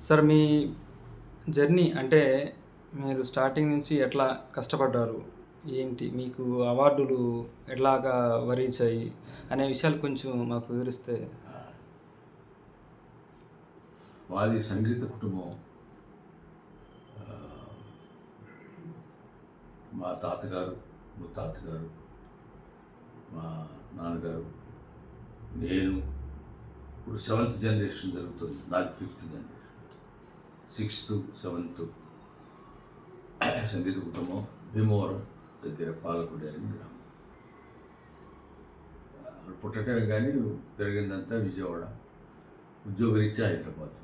Sir మీ journey అంటే మీరు starting నుంచి ఎట్లా కష్టపడ్డారు? ఏంటి? మీకు అవార్డులు ఎట్లాగా వరించాయి? అనే విషయాలు కొంచెం మాకు వివరిస్తే. వారి సంగీత కుటుంబం. ఆ, మా తాతగారు ముత్తాతగారు మా నాన్నగారు నేను ఇప్పుడు సెవెంత్ జనరేషన్ జరుగుతుంది నాది ఫిఫ్త్ జనరేషన్. సిక్స్త్ సెవెంత్ సంగీత కుటుంబం భీమవరం దగ్గర పాలకుడి అని గ్రామం పుట్టటమే కానీ పెరిగిందంతా విజయవాడ. ఉద్యోగరీత్యా హైదరాబాద్.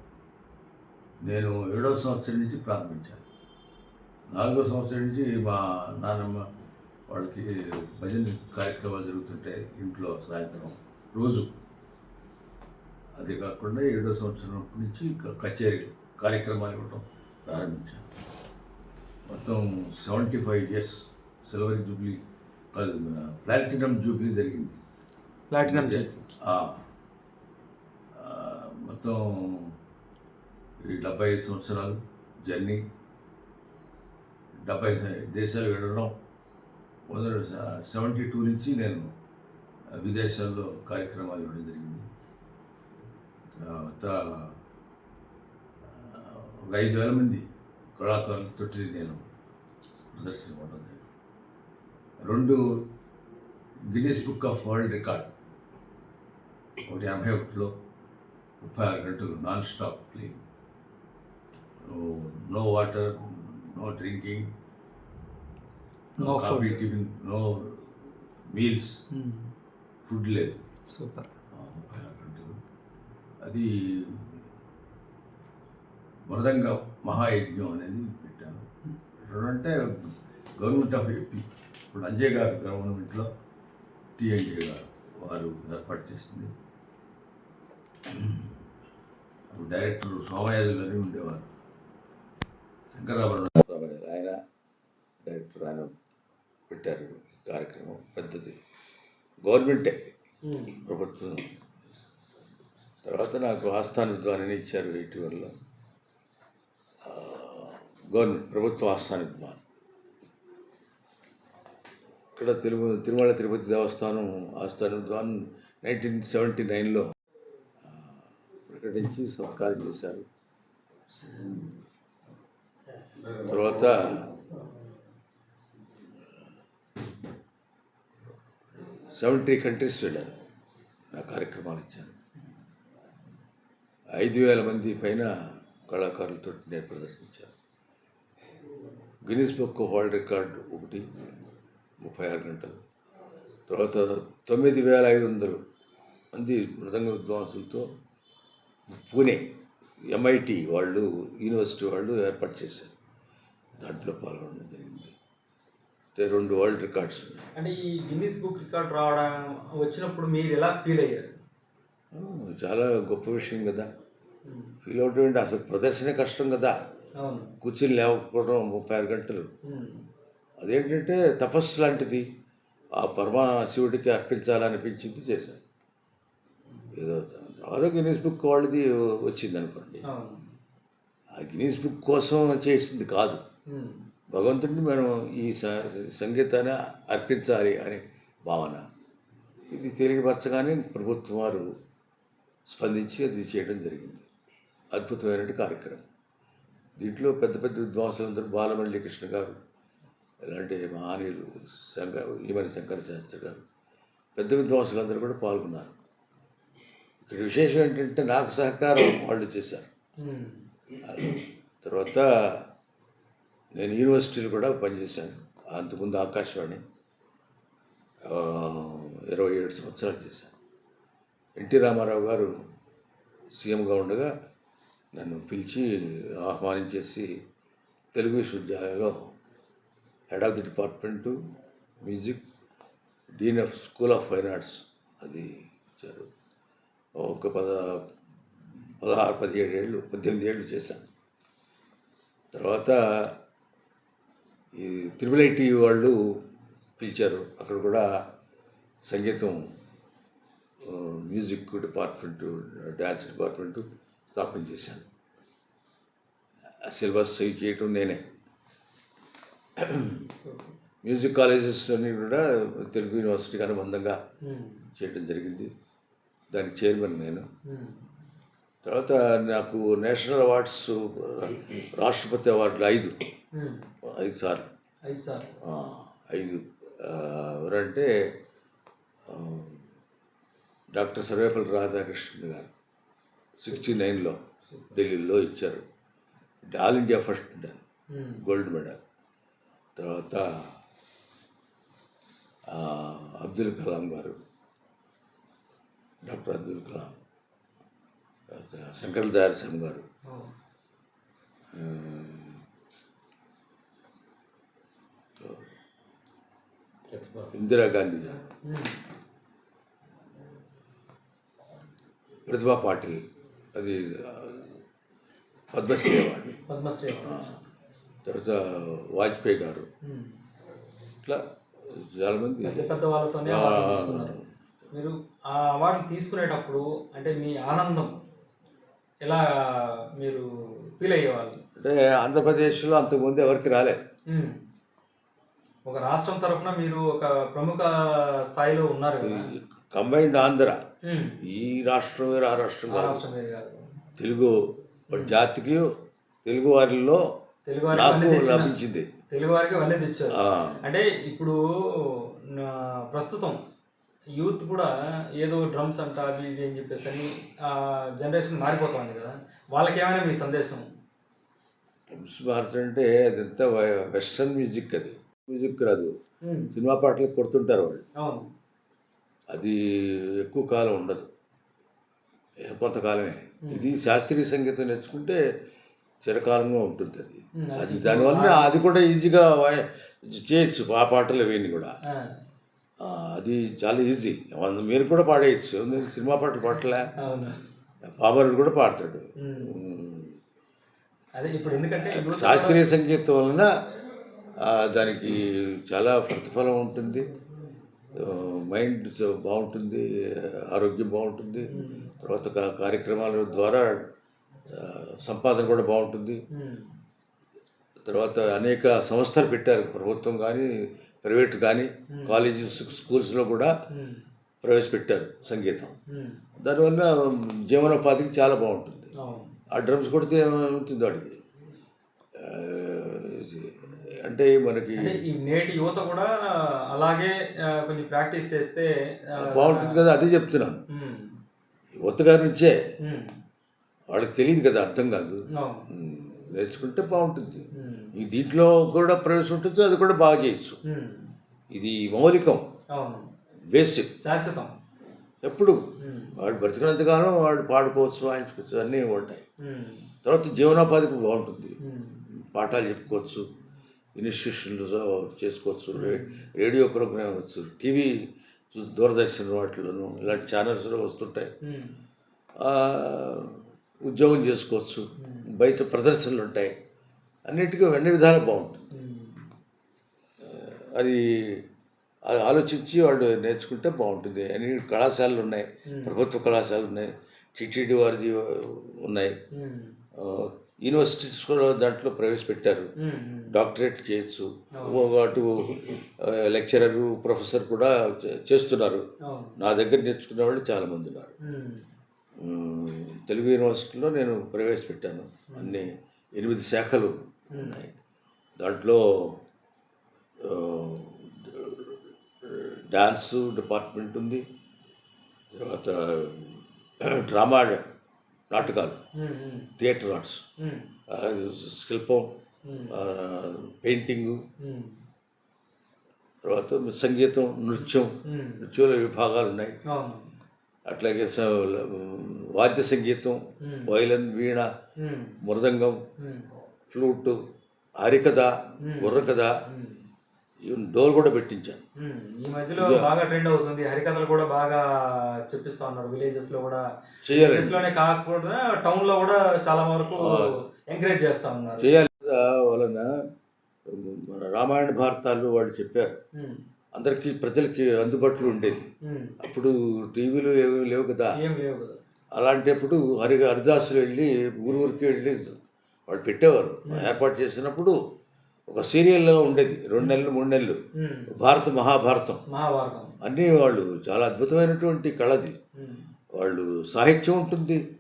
నేను ఏడో సంవత్సరం నుంచి ప్రారంభించాను. నాలుగో సంవత్సరం నుంచి మా నాన్నమ్మ వాళ్ళకి భజన కార్యక్రమాలు జరుగుతుంటే ఇంట్లో సాయంత్రం రోజు. అది కాకుండా ఏడో సంవత్సరం నుంచి కచేరీలు కార్యక్రమాలు ఇవ్వడం ప్రారంభించాను మొత్తం seventy five years silver jubilee కాదు ప్లాటినం జూబ్లీ జరిగింది. ప్లాటినం మొత్తం ఈ డెబ్బై ఐదు సంవత్సరాలు జర్నీ. డెబ్బై దేశాలు వెళ్ళడం మొదలు సెవెంటీ టూ నుంచి నేను విదేశాల్లో కార్యక్రమాలు ఇవ్వడం జరిగింది. తర్వాత ఒక ఐదు వేల మంది కళాకారులతో నేను ప్రదర్శన జరిగింది. రెండు Guinness book of world record ఒకటి ఎనభై ఒకటిలో ముప్పై ఆరు గంటలు non stop playing. No water no drinking no coffee. Tiffin no meals food లేదు. సూపర్. ముప్పై ఆరు అది మృదంగ మహాయజ్ఞం అనేది పెట్టాను. అంటే గవర్నమెంట్ ఆఫ్ ఏపీ ఇప్పుడు అంజయ్ గారు గవర్నమెంట్లో టిఎన్జే గారు వారు ఏర్పాటు చేసింది. అప్పుడు డైరెక్టర్ సోమయాజు గారు ఉండేవారు. శంకరాభరణ సోమయాజు ఆయన డైరెక్టర్ ఆయన పెట్టారు ఈ కార్యక్రమం పెద్దది. గవర్నమెంటే ప్రభుత్వం తర్వాత నాకు ఆస్థాన విద్వాన్ని ఇచ్చారు ఎయిటీ వన్లో గవర్నమెంట్ ప్రభుత్వ ఆస్థాన విద్వాన్ ఇక్కడ తిరుమ తిరుమల తిరుపతి దేవస్థానం ఆస్థాన విద్వాన్ నైన్టీన్ సెవెంటీ నైన్లో ప్రకటించి సత్కారం చేశారు. తర్వాత సెవెంటీ కంట్రీస్ వెళ్ళాను నా కార్యక్రమాలు ఇచ్చాను ఐదు వేల మంది పైన కళాకారులతో నేను ప్రదర్శించాను గిన్నీస్ బుక్ వరల్డ్ రికార్డు ఒకటి ముప్పై ఆరు గంటలు. తర్వాత తొమ్మిది వేల ఐదు వందలు మంది మృదంగ విద్వాంసులతో పూణే ఎంఐటి వాళ్ళు యూనివర్సిటీ వాళ్ళు ఏర్పాటు చేశారు. దాంట్లో పాల్గొనడం జరిగింది. రెండు వరల్డ్ రికార్డ్స్ అంటే ఈ గిన్నీస్ బుక్ రికార్డ్ రావడం వచ్చినప్పుడు మీరు ఎలా ఫీల్ అయ్యారు? చాలా గొప్ప విషయం కదా. ఫీల్ అవడం ఏంటి అసలు ప్రదర్శన కష్టం కదా. కూర్చుని లేకపోవడం ముప్పై ఆరు గంటలు. అదేంటంటే తపస్సు లాంటిది. ఆ పరమశివుడికి అర్పించాలనిపించింది చేశాను ఏదో తర్వాత గిన్నీస్ బుక్ వాళ్ళది వచ్చింది అనుకోండి. ఆ గిన్నీస్ బుక్ కోసం చేసింది కాదు. భగవంతుడిని మనం ఈ సంగీతాన్ని అర్పించాలి అనే భావన. ఇది తెలియపరచగానే ప్రభుత్వం వారు స్పందించి అది చేయడం జరిగింది. అద్భుతమైనటువంటి కార్యక్రమం. దీంట్లో పెద్ద పెద్ద విద్వాంసులందరూ బాలమల్లి కృష్ణ గారు ఇలాంటి మహానీయులు శంకర ఈమని శంకర శాస్త్రి గారు పెద్ద విద్వాంసులందరూ కూడా పాల్గొన్నారు. ఇక్కడ విశేషం ఏంటంటే నాకు సహకారం వాళ్ళు చేశారు. తర్వాత నేను యూనివర్సిటీలో కూడా పనిచేశాను. అంతకుముందు ఆకాశవాణి ఇరవై ఏడు సంవత్సరాలు చేశాను. ఎన్టీ రామారావు గారు సీఎంగా ఉండగా నన్ను పిలిచి ఆహ్వానించేసి తెలుగు విశ్వవిద్యాలయంలో head of the department music dean of school of fine arts. అది ఇచ్చారు. ఒక పద పదహారు పదిహేడు ఏళ్ళు పద్దెనిమిది ఏళ్ళు చేశాను. తర్వాత ఈ త్రిబుల్ ఐటీ వాళ్ళు పిలిచారు. అక్కడ కూడా సంగీతం మ్యూజిక్ డిపార్ట్మెంటు డ్యాన్స్ డిపార్ట్మెంటు స్థాపన చేశాను. సిలబస్ అవి చేయటం నేనే. మ్యూజిక్ కాలేజెస్ అన్నీ కూడా తెలుగు యూనివర్సిటీకి అనుబంధంగా చేయడం జరిగింది. దానికి చైర్మన్ నేను. తర్వాత నాకు నేషనల్ అవార్డ్స్ రాష్ట్రపతి అవార్డులు ఐదు. ఐదు సార్లు. ఐదు ఎవరంటే డాక్టర్ సర్వేపల్లి రాధాకృష్ణ గారు. సిక్స్టీ నైన్లో ఢిల్లీలో ఇచ్చారు. All India first um, gold medal. తర్వాత అబ్దుల్ కలాం గారు డాక్టర్ అబ్దుల్ కలాం తర్వాత శంకర్ దయారస్వామి గారు. ఇందిరాగాంధీ గారు. ఉమ్, ప్రతిభా పాటిల్. అది పద్మశ్రీ అవార్డు పద్మశ్రీ తర్వాత వాజ్పేయి గారు. ఇట్లా చాలామంది పెద్ద వాళ్ళతోనే మీరు ఆ అవార్డు తీసుకునేటప్పుడు అంటే మీ ఆనందం ఎలా మీరు ఫీల్ అయ్యేవాళ్ళు? అంటే ఆంధ్రప్రదేశ్లో అంతకుముందు ఎవరికి రాలే. ఒక రాష్ట్రం తరఫున మీరు ఒక ప్రముఖ స్థాయిలో ఉన్నారు కంబైన్డ్ ఆంధ్ర. ఈ రాష్ట్రం వేరు ఆ రాష్ట్రం కాదు. తెలుగు జాతికి తెలుగు వారిలో తెలుగు నాకు లభించింది. తెలుగు వారికి అవన్నీ తెచ్చారు. అంటే ఇప్పుడు ప్రస్తుతం యూత్ కూడా ఏదో డ్రమ్స్ అంట అవి ఇవి అని చెప్పేసి అని జనరేషన్ మారిపోతుంది కదా. వాళ్ళకి ఏమైనా మీ సందేశం? డ్రమ్స్ భారత్ అంటే అదంతా వెస్టర్న్ మ్యూజిక్ అది. మ్యూజిక్ రాదు. సినిమా పాటలు కొడుతుంటారు వాళ్ళు. అవును. అది ఎక్కువ కాలం ఉండదు. కొంతకాలమే. ఇది శాస్త్రీయ సంగీతం నేర్చుకుంటే చిరకాలంగా ఉంటుంది అది. అది దానివల్ల అది కూడా ఈజీగా చేయొచ్చు. ఆ పాటలు అవన్నీ కూడా. అది చాలా ఈజీ. మీరు కూడా పాడేయచ్చు. మీరు సినిమా పాటలు? పాటలే పామరుడు కూడా పాడతాడు. శాస్త్రీయ సంగీతం వలన దానికి చాలా ప్రతిఫలం ఉంటుంది. మైండ్ బాగుంటుంది ఆరోగ్యం బాగుంటుంది. తర్వాత కార్యక్రమాల ద్వారా సంపాదన కూడా బాగుంటుంది. తర్వాత అనేక సంస్థలు పెట్టారు ప్రభుత్వం కానీ ప్రైవేట్ కానీ కాలేజెస్ స్కూల్స్లో కూడా ప్రవేశపెట్టారు సంగీతం. దానివల్ల జీవనోపాధికి చాలా బాగుంటుంది. ఆ డ్రమ్స్ కొడితే ఏమవుతుంది వాడికి అంటే మనకి ఈ నేటి యువత కూడా అలాగే కొంచెం ప్రాక్టీస్ చేస్తే బాగుంటుంది కదా అదే చెప్తున్నాను. యువత గారి నుంచే వాళ్ళకి తెలియదు కదా అర్థం కాదు. నేర్చుకుంటే బాగుంటుంది. ఈ దీంట్లో కూడా ప్రవేశం ఉంటుంది అది కూడా బాగా చేయొచ్చు. ఇది మౌలికం. బేసిక్ శాశ్వతం. ఎప్పుడు? వాడు బ్రతికినంతకాలం వాడు పాడుకోవచ్చు వాయించుకోవచ్చు అన్నీ ఉంటాయి. తర్వాత జీవనోపాధికి బాగుంటుంది. పాఠాలు చెప్పుకోవచ్చు. ఇన్స్టిట్యూషన్లో చేసుకోవచ్చు. రేడియో ప్రోగ్రామ్ వచ్చు టీవీ దూరదర్శన్ వాటిలోనూ ఇలాంటి ఛానల్స్లో వస్తుంటాయి. ఉద్యోగం చేసుకోవచ్చు బయట ప్రదర్శనలు ఉంటాయి. అన్నిటికీ అన్ని విధాలు బాగుంటుంది అది అది ఆలోచించి వాళ్ళు నేర్చుకుంటే బాగుంటుంది. అన్ని కళాశాలలు ఉన్నాయి ప్రభుత్వ కళాశాలలు ఉన్నాయి టీటీడీ వారిది ఉన్నాయి. యూనివర్సిటీస్ కూడా దాంట్లో ప్రవేశపెట్టారు. డాక్టరేట్ చేయొచ్చు. అటు లెక్చరర్ ప్రొఫెసర్ కూడా చేస్తున్నారు. నా దగ్గర నేర్చుకునే వాళ్ళు చాలామంది ఉన్నారు. తెలుగు యూనివర్సిటీలో నేను ప్రవేశపెట్టాను. అన్ని ఎనిమిది శాఖలు ఉన్నాయి. దాంట్లో డాన్స్ డిపార్ట్మెంట్ ఉంది. తర్వాత డ్రామా నాటకాలు. Theatre arts. శిల్పం పెయింటింగు. తర్వాత సంగీతం నృత్యం. నృత్యంలో విభాగాలు ఉన్నాయి. అట్లాగే వాద్య సంగీతం వైలన్ వీణ మృదంగం ఫ్లూట్ హరికథ బుర్రకథ. ఈవెన్ డోల్ కూడా పెట్టించాను. ఈ మధ్యలో బాగా ట్రెండ్ అవుతుంది. హరికథలు కూడా బాగా చెప్పిస్తా ఉన్నారు. విలేజెస్లో కూడా చేయాలి విలేజెస్లోనే కాకుండా టౌన్లో కూడా చాలా వరకు ఎంకరేజ్ చేస్తా ఉన్నారు. చేయాలి వలన రామాయణ భారతాలు వాళ్ళు చెప్పారు. అందరికీ ప్రజలకి అందుబాటులో ఉండేది. అప్పుడు టీవీలు ఏమీ లేవు కదా. ఏం లేవు కదా. అలాంటప్పుడు హరి హరిదాసులు వెళ్ళి ఊరు ఊరికి వెళ్ళి వాళ్ళు పెట్టేవారు. ఏర్పాటు చేసినప్పుడు ఒక సీరియల్లో ఉండేది రెండు నెలలు మూడు నెలలు. భారత మహాభారతం. అన్నీ వాళ్ళు చాలా అద్భుతమైనటువంటి కళది. వాళ్ళు సాహిత్యం ఉంటుంది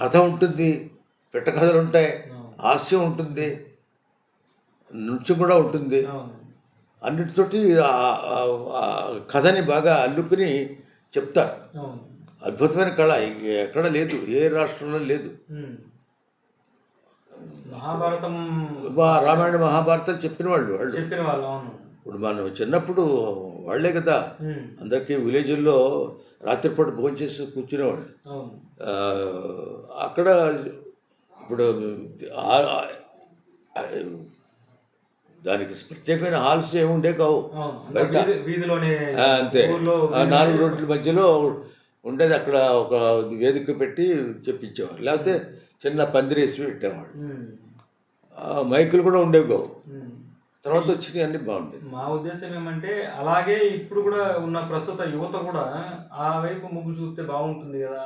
కథ ఉంటుంది పెట్ట కథలు ఉంటాయి. హాస్యం ఉంటుంది నృత్యం కూడా ఉంటుంది. అన్నిటితోటి కథని బాగా అల్లుకుని చెప్తారు. అద్భుతమైన కళ ఎక్కడ లేదు ఏ రాష్ట్రంలో లేదు. మహాభారతం రామాయణ మహాభారతాలు చెప్పిన వాళ్ళు. వాళ్ళు చెప్పిన వాళ్ళు అవును. ఇప్పుడు మనం చిన్నప్పుడు వాళ్ళే కదా. అందరికీ విలేజ్ల్లో రాత్రిపూట భోజనం చేసి కూర్చునేవాళ్ళు. అక్కడ ఇప్పుడు దానికి ప్రత్యేకమైన హాల్స్ ఏమి ఉండే కావు. బయట. అంతే. నాలుగు రోడ్ల మధ్యలో ఉండేది అక్కడ ఒక వేదిక పెట్టి చెప్పించేవారు లేకపోతే చిన్న పందిరేసి పెట్టేవాళ్ళు. ఆ, మైకులు కూడా ఉండేవి కావు. తర్వాత వచ్చినాయి అన్నీ బాగుండేది మా ఉద్దేశం ఏమంటే అలాగే ఇప్పుడు కూడా ఉన్న ప్రస్తుత యువత కూడా ఆ వైపు మొగ్గు చూస్తే బాగుంటుంది కదా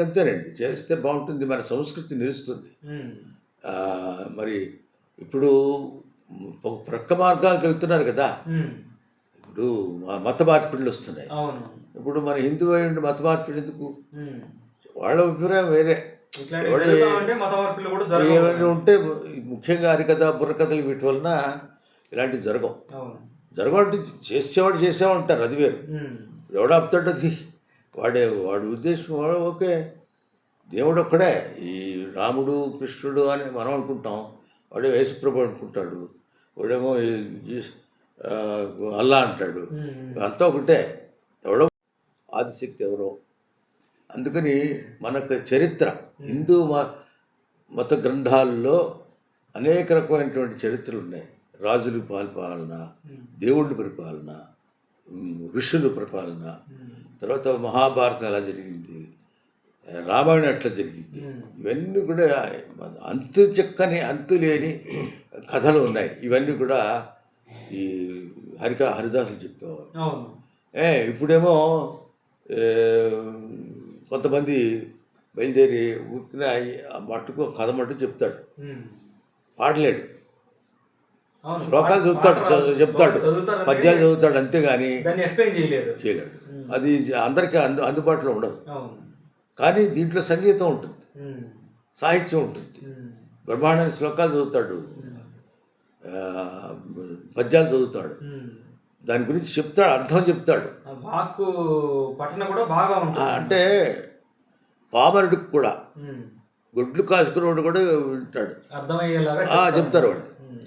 అంతేనండి. చేస్తే బాగుంటుంది. మన సంస్కృతి నిలుస్తుంది. మరి ఇప్పుడు ప్రక్క మార్గాలకు వెళ్తున్నారు కదా. ఇప్పుడు మత మార్పిడులు వస్తున్నాయి. అవును. ఇప్పుడు మన హిందూ అయ్యండి మత మార్పిడి ఎందుకు. వాళ్ళ అభిప్రాయం వేరే. ఏమైనా ఉంటే ముఖ్యంగా హరికథ బుర్రకథలు వీటి వలన ఇలాంటివి జరగవు. జరగవంటే చేసేవాడు చేసేవాడు అది వేరు. ఎవడు ఆపుతాడు అది వాడే వాడి ఉద్దేశం వాడు ఓకే. దేవుడు ఒక్కడే. ఈ రాముడు కృష్ణుడు అని మనం అనుకుంటాం. వాడే యేసుప్రభు అనుకుంటాడు. వాడేమో అల్లా అంటాడు. అంతా ఒకటే. ఎవడో ఆదిశక్తి ఎవరో అందుకని మనకు చరిత్ర హిందూ మత గ్రంథాల్లో అనేక రకమైనటువంటి చరిత్రలు ఉన్నాయి రాజుల పరిపాలన దేవుళ్ళ పరిపాలన ఋషుల పరిపాలన. తర్వాత మహాభారతం ఎలా జరిగింది రామాయణం ఎట్లా జరిగింది. ఇవన్నీ కూడా అంతు చెక్కని అంతు లేని కథలు ఉన్నాయి ఇవన్నీ కూడా ఈ హరిక హరిదాసులు చెప్పేవారు ఏ ఇప్పుడేమో కొంతమంది బయలుదేరి ఊరికిన ఆ మట్టుకు కథ మట్టు చెప్తాడు. పాడలేడు. శ్లోకాలు చెప్తాడు చెప్తాడు. పద్యాలు చదువుతాడు అంతేగాని చేయలేడు. అది అందరికీ అందు అందుబాటులో ఉండదు. కానీ దీంట్లో సంగీతం ఉంటుంది. సాహిత్యం ఉంటుంది. ఉమ్. బ్రహ్మాండమైన శ్లోకాలు చదువుతాడు. పద్యాలు చదువుతాడు. దాని గురించి చెప్తాడు అర్థం చెప్తాడు ఆ వాక్కు పఠన కూడా బాగా అంటే పామరుడికి కూడా. గుడ్లు కాసుకునేవాడు కూడా వింటాడు అర్థమయ్యేలాగా చెప్తారు. ఉమ్.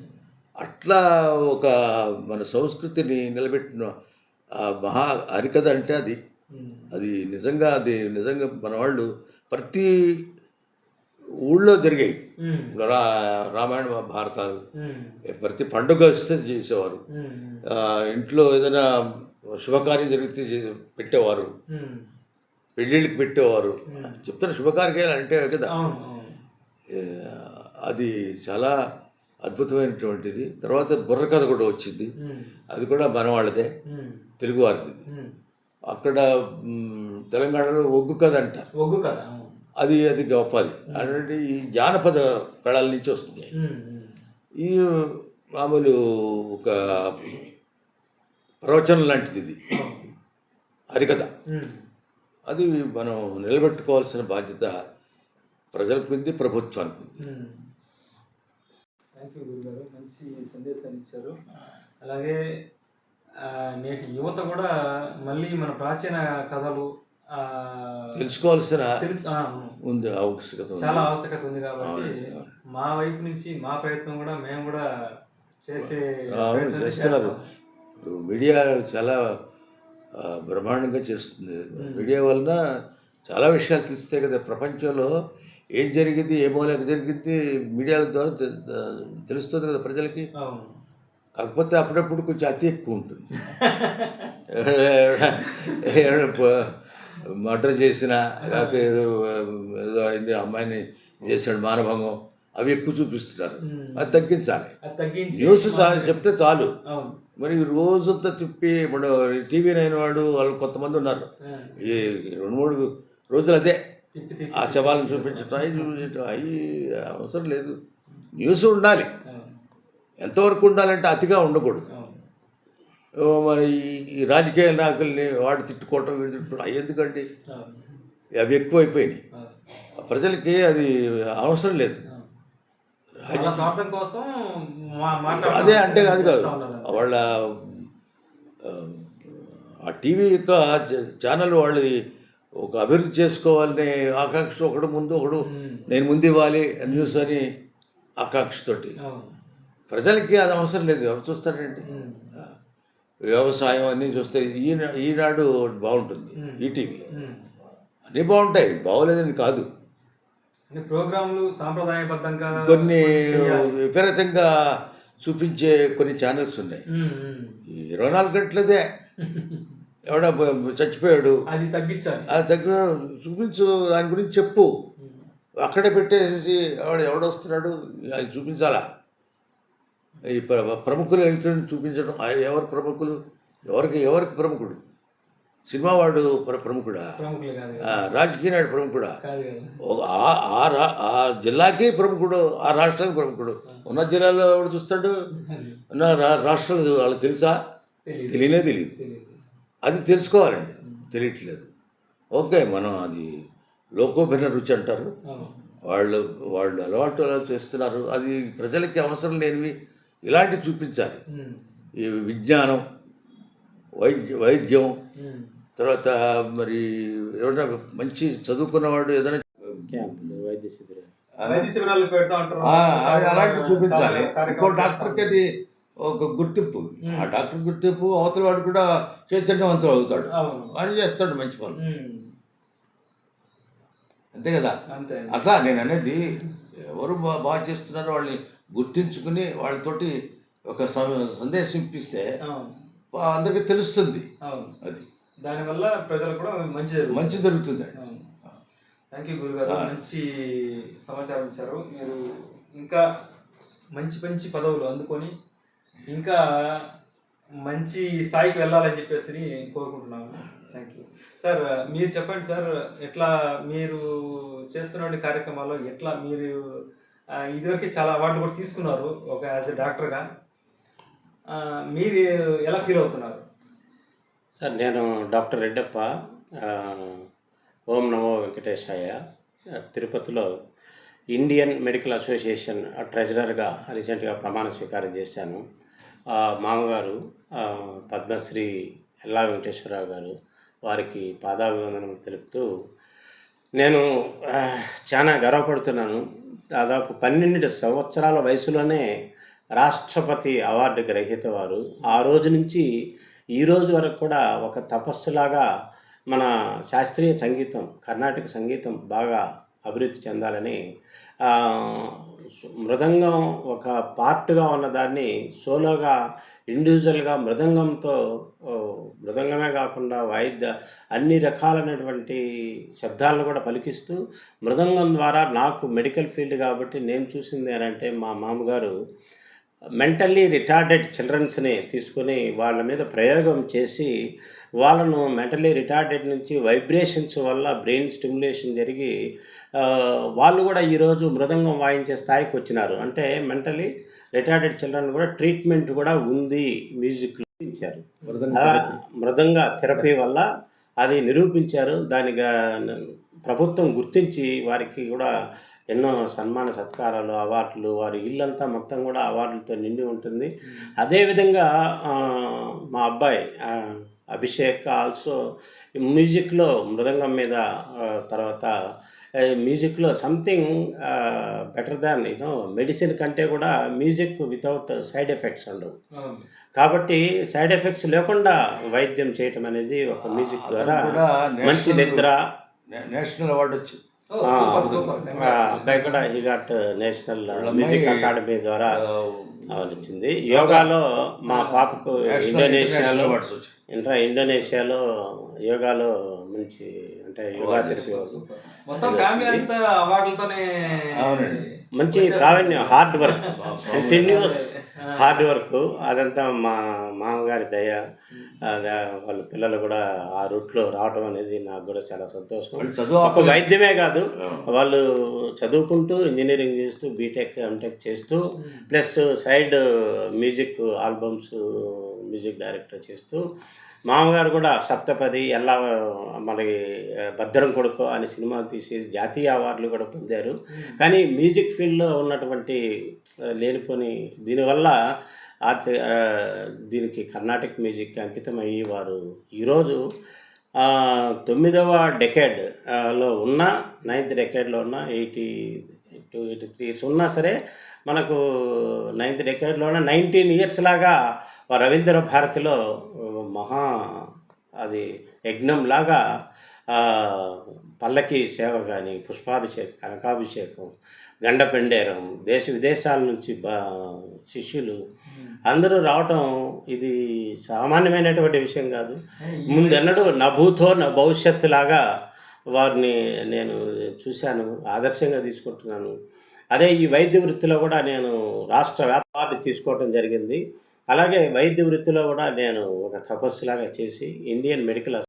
అట్లా ఒక మన సంస్కృతిని నిలబెట్టిన మహా హరికథ అంటే అది. అది నిజంగా అది నిజంగా మన వాళ్ళు ప్రతి ఊళ్ళో జరిగాయి. రా రామాయణ భారతాలు. ప్రతి పండుగ వస్తే చేసేవారు. ఇంట్లో ఏదైనా శుభకార్యం జరిగితే పెట్టేవారు. పెళ్ళిళ్ళకి పెట్టేవారు. చెప్తాను శుభకార్యాలు అంటే కదా. అది చాలా అద్భుతమైనటువంటిది. తర్వాత బుర్రకథ కూడా వచ్చింది. అది కూడా మన వాళ్ళదే ఉమ్. తెలుగు వారిది ఉమ్. అక్కడ తెలంగాణలో ఒగ్గు కథ అంటారు. ఒగ్గు అవును అది అది గొప్పది అంటే ఈ జానపద కళల నుంచి వస్తుంది. ఈ మామూలు ఒక ప్రవచనం లాంటిది ఇది. హరికథ. అది మనం నిలబెట్టుకోవాల్సిన బాధ్యత ప్రజలకు ఉంది ప్రభుత్వానికి ఉంది థ్యాంక్ యూ గురుగారు మంచి సందేశాన్ని ఇచ్చారు అలాగే నేటి యువత కూడా మళ్ళీ మన ప్రాచీన కథలు తెలుసుకోవాల్సిన. ఉంది ఆవశ్యకత చాలా ఆవశ్యకత ఉంది కాబట్టి. మా వైపు నుంచి మా ప్రయత్నం కూడా మేము కూడా చేసే చేస్తున్నారు. మీడియా చాలా బ్రహ్మాండంగా చేస్తుంది. మీడియా వలన చాలా విషయాలు తెలుస్తాయి కదా. ప్రపంచంలో ఏం జరిగింది ఏ మూలక జరిగింది మీడియాల ద్వారా తెలుస్తుంది కదా ప్రజలకి. కాకపోతే అప్పుడప్పుడు కొంచెం అతి ఎక్కువ ఉంటుంది. మర్డర్ చేసిన లేకపోతే ఏదో ఏదో అయింది అమ్మాయిని చేశాడు మానభంగం అవి ఎక్కువ చూపిస్తున్నారు. అది తగ్గించాలి. న్యూస్ చెప్తే చాలు. మరి రోజంతా తిప్పి ఇప్పుడు టీవీ నైన్ వాడు వాళ్ళు కొంతమంది ఉన్నారు. ఈ రెండు మూడు రోజులు అదే. ఆ శవాలను చూపించటం అవి చూపించటం అవి అవసరం లేదు. న్యూస్ ఉండాలి. ఎంతవరకు ఉండాలంటే అతిగా ఉండకూడదు. మరి ఈ- రాజకీయ నాయకుల్ని వాడు తిట్టుకోవటం వీడు తిట్టుకోవటం అవి ఎందుకండి. అవి ఎక్కువైపోయినాయి. ప్రజలకి అది అవసరం లేదు అదే అంటే అది కాదు ఉండదు. వాళ్ళ ఆ, టీవీ యొక్క ఛానల్ వాళ్ళది ఒక అభివృద్ధి చేసుకోవాలనే ఆకాంక్ష ఒకడు ముందు ఒకడు. నేను ముందు ఇవ్వాలి న్యూస్ అని ఆకాంక్షతోటి. ప్రజలకి అది అవసరం లేదు ఎవరు చూస్తారండి వ్యవసాయం అన్నీ చూస్తే ఈన ఈనాడు బాగుంటుంది. ఈటీవీ. అన్నీ బాగుంటాయి బాగోలేదని కాదు. ప్రోగ్రాంలు సాంప్రదాయబద్ధంగా కొన్ని. విపరీతంగా చూపించే కొన్ని ఛానల్స్ ఉన్నాయి. ఇరవై నాలుగు గంటలదే. ఎవడ చచ్చిపోయాడు. అది తగ్గించాలి. అది తగ్గ చూపించు దాని గురించి చెప్పు. అక్కడే పెట్టేసి ఎవడు ఎవడొస్తున్నాడు అది చూపించాలా? ఈ ప్ర- ప్రముఖులు వెళ్తున్న చూపించడం ఎవరు ప్రముఖులు? ఎవరికి ఎవరికి ప్రముఖుడు? సినిమా వాడు ప్ర ప్రముఖుడా. రాజకీయ నాయుడు ప్రముఖుడా? ఆ- జిల్లాకి ప్రముఖుడు ఆ రాష్ట్రానికి ప్రముఖుడు. ఉన్న జిల్లాలో ఎవడు చూస్తాడు? ఉన్న రాష్ట్రాలు వాళ్ళకి తెలుసా? తెలియనే తెలియదు అది తెలుసుకోవాలండి. తెలియట్లేదు. ఓకే మనం అది లోకోభిన్న రుచి అంటారు. వాళ్ళు వాళ్ళు అలవాటు అలా చేస్తున్నారు. అది ప్రజలకి అవసరం లేనివి ఇలాంటివి చూపించాలి. ఈ విజ్ఞానం వైద్య వైద్యం. తర్వాత మరి ఎవరైనా మంచి చదువుకున్నవాడు ఏదైనా అలాంటివి చూపించాలి. ఇంకో డాక్టర్కి అది ఒక గుర్తింపు. ఆ డాక్టర్ గుర్తింపు అవతల వాడు కూడా చైతన్యవంతుడు అవుతాడు. అవును. పని చేస్తాడు మంచి పనులు. అంతే కదా? అంతే అట్లా నేను అనేది ఎవరు బాగా చేస్తున్నారో వాళ్ళని గుర్తించుకుని వాళ్ళతోటి ఒక సందేశం ఇప్పిస్తే అందరికీ తెలుస్తుంది. అది. దానివల్ల ప్రజలకు కూడా మంచి. మంచి జరుగుతుంది. థ్యాంక్ యూ గురుగారు. మంచి సమాచారం ఇచ్చారు. మీరు ఇంకా మంచి మంచి పదవులు అందుకొని ఇంకా మంచి స్థాయికి వెళ్ళాలని చెప్పేసి కోరుకుంటున్నాను థ్యాంక్ యూ సార్ మీరు చెప్పండి సార్ ఎట్లా మీరు చేస్తున్న కార్యక్రమాల్లో ఎట్లా మీరు ఇదివరకే చాలా అవార్డులు కూడా తీసుకున్నారు ఒక యాజ్ ఎ డాక్టర్గా మీరు ఎలా ఫీల్ అవుతున్నారు? సార్ నేను డాక్టర్ రెడ్డప్ప ఓం నమో వెంకటేశాయ తిరుపతిలో ఇండియన్ మెడికల్ అసోసియేషన్ ట్రెజరర్గా రీసెంట్గా ప్రమాణ స్వీకారం చేశాను. మామగారు పద్మశ్రీ ఎల్లా వెంకటేశ్వరరావు గారు వారికి పాదాభివందనం తెలుపుతూ నేను చాలా గర్వపడుతున్నాను. దాదాపు పన్నెండు సంవత్సరాల వయసులోనే రాష్ట్రపతి అవార్డు గ్రహీత వారు ఆ రోజు నుంచి ఈ రోజు వరకు కూడా ఒక తపస్సులాగా మన శాస్త్రీయ సంగీతం కర్ణాటక సంగీతం బాగా అభివృద్ధి చెందాలని మృదంగం ఒక పార్ట్గా ఉన్నదాన్ని సోలోగా ఇండివిజువల్గా మృదంగంతో మృదంగమే కాకుండా వాయిద్య అన్ని రకాలైనటువంటి శబ్దాలను కూడా పలికిస్తూ మృదంగం ద్వారా నాకు మెడికల్ ఫీల్డ్ కాబట్టి నేను చూసింది ఏంటంటే మా మామగారు మెంటల్లీ రిటార్డెడ్ చిల్డ్రన్స్ని తీసుకొని వాళ్ళ మీద ప్రయోగం చేసి వాళ్ళను మెంటల్లీ రిటార్డెడ్ నుంచి వైబ్రేషన్స్ వల్ల బ్రెయిన్ స్టిమ్యులేషన్ జరిగి వాళ్ళు కూడా ఈరోజు మృదంగం వాయించే స్థాయికి వచ్చినారు. అంటే మెంటల్లీ రిటార్డెడ్ చిల్డ్రన్ కూడా ట్రీట్మెంట్ కూడా ఉంది మ్యూజిక్లో ఇచ్చారు. మృదంగ థెరపీ వల్ల అది నిరూపించారు. దానిగా ప్రభుత్వం గుర్తించి వారికి కూడా ఎన్నో సన్మాన సత్కారాలు అవార్డులు వారి ఇల్లంతా మొత్తం కూడా అవార్డులతో నిండి ఉంటుంది. అదేవిధంగా మా అబ్బాయి అభిషేక్ ఆల్సో మ్యూజిక్లో మృదంగం మీద తర్వాత మ్యూజిక్లో something better than you know medicine కంటే కూడా మ్యూజిక్ వితౌట్ సైడ్ ఎఫెక్ట్స్ ఉండవు. కాబట్టి సైడ్ ఎఫెక్ట్స్ లేకుండా వైద్యం చేయటం అనేది ఒక మ్యూజిక్ ద్వారా మంచి నిద్ర నేషనల్ అవార్డు వచ్చింది. అబ్బాయి కూడా నేషనల్ మ్యూజిక్ అకాడమీ ద్వారా వచ్చింది యోగాలో మా పాపకు ఇండోనేషియాలో ఇంటర్ ఇండోనేషియాలో యోగాలో మంచి అంటే యోగా. మొత్తం ఫ్యామిలీ అంతా అవార్డులతోనే అవునండి. మంచి. ప్రావీణ్యం hard work continuous hard work అదంతా మా మామగారి దయ. వాళ్ళ పిల్లలు కూడా ఆ రూట్లో రావడం అనేది నాకు కూడా చాలా సంతోషం. ఒక వైద్యమే కాదు. వాళ్ళు చదువుకుంటూ ఇంజనీరింగ్ చేస్తూ బీటెక్ ఎంటెక్ చేస్తూ plus side music albums music director చేస్తూ మామగారు కూడా సప్తపది ఎలా మనకి భద్రం కొడుకు అనే సినిమాలు తీసి జాతీయ అవార్డులు కూడా పొందారు. కానీ మ్యూజిక్ ఫీల్డ్లో ఉన్నటువంటి లేనిపోని దీనివల్ల దీనికి కర్ణాటక మ్యూజిక్ అంకితం అయ్యి వారు ఈరోజు తొమ్మిదవ డెకేడ్ ఆ, లో ఉన్న నైన్త్ డెకేడ్లో ఉన్న eighty two eighty three years ఉన్నా సరే మనకు నైన్త్ డెకేడ్లో ఉన్న నైన్టీన్ ఇయర్స్ లాగా రవీంద్ర భారతిలో మహా అది యజ్ఞం లాగా ఆ, పల్లకి సేవ కానీ పుష్పాభిషేకం కనకాభిషేకం గండపెండేరం దేశ విదేశాల నుంచి బా శిష్యులు అందరూ రావటం ఇది సామాన్యమైనటువంటి విషయం కాదు. ముందెన్నడూ నభూతో నా భవిష్యత్తు లాగా వారిని నేను చూశాను ఆదర్శంగా తీసుకుంటున్నాను. అదే ఈ వైద్య వృత్తిలో కూడా నేను రాష్ట్ర వ్యాపారాన్ని తీసుకోవడం జరిగింది. అలాగే వైద్య వృత్తిలో కూడా నేను ఒక తపస్సులాగా చేసి ఇండియన్ మెడికల్